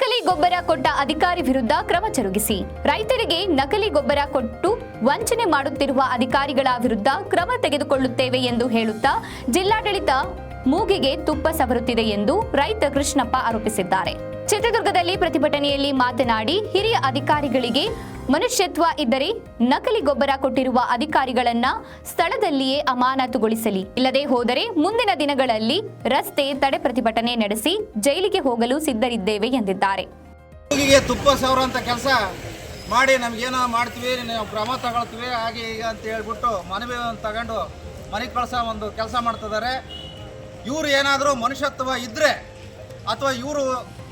ನಕಲಿ ಗೊಬ್ಬರ ಕೊಟ್ಟ ಅಧಿಕಾರಿ ವಿರುದ್ಧ ಕ್ರಮ ಜರುಗಿಸಿ. ರೈತರಿಗೆ ನಕಲಿ ಗೊಬ್ಬರ ಕೊಟ್ಟು ವಂಚನೆ ಮಾಡುತ್ತಿರುವ ಅಧಿಕಾರಿಗಳ ವಿರುದ್ಧ ಕ್ರಮ ತೆಗೆದುಕೊಳ್ಳುತ್ತೇವೆ ಎಂದು ಹೇಳುತ್ತಾ ಜಿಲ್ಲಾಡಳಿತ ಮೂಗಿಗೆ ತುಪ್ಪ ಸವರುತ್ತಿದೆ ಎಂದು ರೈತ ಕೃಷ್ಣಪ್ಪ ಆರೋಪಿಸಿದ್ದಾರೆ. ಚಿತ್ರದುರ್ಗದಲ್ಲಿ ಪ್ರತಿಭಟನೆಯಲ್ಲಿ ಮಾತನಾಡಿ ಹಿರಿಯ ಅಧಿಕಾರಿಗಳಿಗೆ ಮನುಷ್ಯತ್ವ ಇದ್ದರೆ ನಕಲಿ ಗೊಬ್ಬರ ಕೊಟ್ಟಿರುವ ಅಧಿಕಾರಿಗಳನ್ನ ಸ್ಥಳದಲ್ಲಿಯೇ ಅಮಾನತುಗೊಳಿಸಲಿ. ಇಲ್ಲದೆ ಹೋದರೆ ಮುಂದಿನ ದಿನಗಳಲ್ಲಿ ರಸ್ತೆ ತಡೆ ಪ್ರತಿಭಟನೆ ನಡೆಸಿ ಜೈಲಿಗೆ ಹೋಗಲು ಸಿದ್ಧರಿದ್ದೇವೆ ಎಂದಿದ್ದಾರೆ. ತುಪ್ಪ ಸವರ ಅಂತ ಕೆಲಸ ಮಾಡಿ ನಮ್ಗೇನೋ ಮಾಡ್ತೀವಿ ಕ್ರಮ ತಗೊಳ್ತೀವಿ, ಹಾಗೆ ಈಗ ಅಂತ ಹೇಳ್ಬಿಟ್ಟು ಮನವಿ ತಗೊಂಡು ಮನೆಗೆ ಕಳ್ಸೋ ಒಂದು ಕೆಲಸ ಮಾಡ್ತಿದ್ದಾರೆ. ಇವ್ರು ಏನಾದರೂ ಮನುಷ್ಯತ್ವ ಇದ್ದರೆ ಅಥವಾ ಇವರು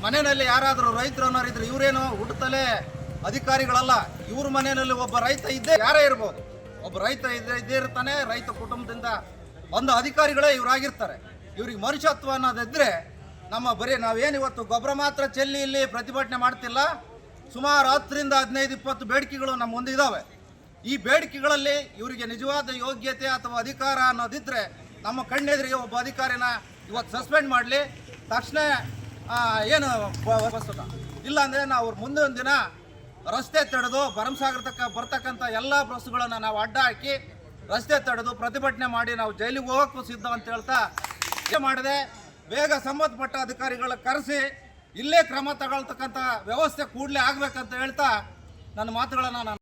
ಮನೆಯಲ್ಲಿ ಯಾರಾದರೂ ರೈತರು ಅನ್ನೋರು ಇದ್ರೆ ಇವರೇನು ಹುಟ್ಟುತ್ತಲೇ ಅಧಿಕಾರಿಗಳಲ್ಲ? ಇವ್ರ ಮನೆಯಲ್ಲಿ ಒಬ್ಬ ರೈತ ಇದ್ದೇ ಯಾರೇ ಇರ್ಬೋದು. ಒಬ್ಬ ರೈತ ಇದ್ದೇ ಇದ್ದೇ ಇರ್ತಾನೆ, ರೈತ ಕುಟುಂಬದಿಂದ ಒಂದು ಅಧಿಕಾರಿಗಳೇ ಇವರಾಗಿರ್ತಾರೆ. ಇವ್ರಿಗೆ ಮನುಷ್ಯತ್ವ ಅನ್ನೋದಿದ್ರೆ ನಮ್ಮ ಬರೀ ನಾವೇನು ಇವತ್ತು ಗೊಬ್ಬರ ಮಾತ್ರ ಚೆಲ್ಲಿ ಇಲ್ಲಿ ಪ್ರತಿಭಟನೆ ಮಾಡ್ತಿಲ್ಲ, ಸುಮಾರು ಹತ್ತರಿಂದ ಹದಿನೈದು, ಇಪ್ಪತ್ತು ಬೇಡಿಕೆಗಳು ನಮ್ಮ ಮುಂದಿದ್ದಾವೆ ಈ ಬೇಡಿಕೆಗಳಲ್ಲಿ ಇವರಿಗೆ ನಿಜವಾದ ಯೋಗ್ಯತೆ ಅಥವಾ ಅಧಿಕಾರ ಅನ್ನೋದಿದ್ರೆ ನಮ್ಮ ಕಣ್ಣೆದುರಿಗೆ ಒಬ್ಬ ಅಧಿಕಾರಿನ ಇವತ್ತು ಸಸ್ಪೆಂಡ್ ಮಾಡಲಿ. ತಕ್ಷಣ ಏನು ಬ- ಇಲ್ಲಾಂದರೆ ನಾವು ಮುಂದೊಂದು ದಿನ ರಸ್ತೆ ತಡೆದು ಭರಮಸಾಗರ ತಕ್ಕ ಬರ್ತಕ್ಕಂಥ ಎಲ್ಲ ಬಸ್ಸುಗಳನ್ನು ನಾವು ಅಡ್ಡ ಹಾಕಿ ರಸ್ತೆ ತಡೆದು ಪ್ರತಿಭಟನೆ ಮಾಡಿ ನಾವು ಜೈಲಿಗೆ ಹೋಗೋಕ್ಕೂ ಸಿದ್ಧ ಅಂತ ಹೇಳ್ತಾ ಮಾಡಿದೆ. ಬೇಗ ಸಂಬಂಧಪಟ್ಟ ಅಧಿಕಾರಿಗಳ ಕರೆಸಿ ಇಲ್ಲೇ ಕ್ರಮ ತಗೊಳ್ತಕ್ಕಂಥ ವ್ಯವಸ್ಥೆ ಕೂಡಲೇ ಆಗ್ಬೇಕಂತ ಹೇಳ್ತಾ ನನ್ನ ಮಾತುಗಳನ್ನು ನಾನು